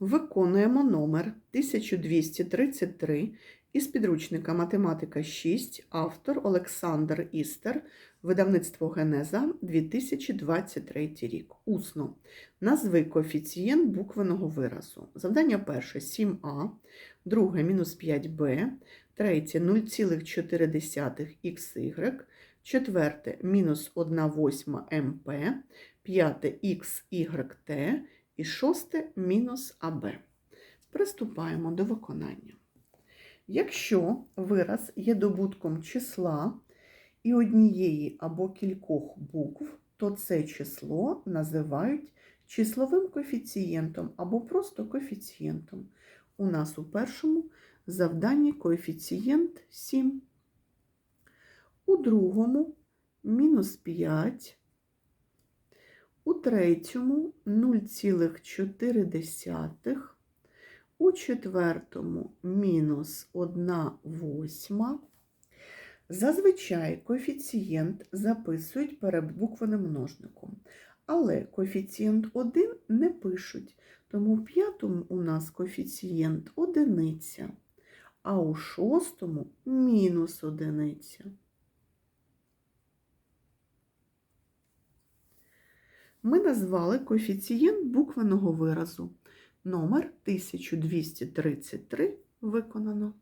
Виконуємо номер 1233 із підручника Математика 6, автор Олександр Істер, видавництво Генеза 2023 рік. Усно. Назви коефіцієнт буквеного виразу. Завдання перше 7а, друге мінус 5b, третє 0,4xy, четверте мінус 1 восьма МП, п'яте XYT і шосте мінус АБ. Приступаємо до виконання. Якщо вираз є добутком числа і однієї або кількох букв, то це число називають числовим коефіцієнтом або просто коефіцієнтом. У нас у першому завданні коефіцієнт 7, у другому мінус 5, у третьому 0,4, у четвертому мінус 1 восьма. Зазвичай коефіцієнт записують перед буквеним множником, але коефіцієнт 1 не пишуть, тому в п'ятому у нас коефіцієнт одиниця, а у шостому мінус одиниця. Ми назвали коефіцієнт буквеного виразу. Номер 1233 виконано.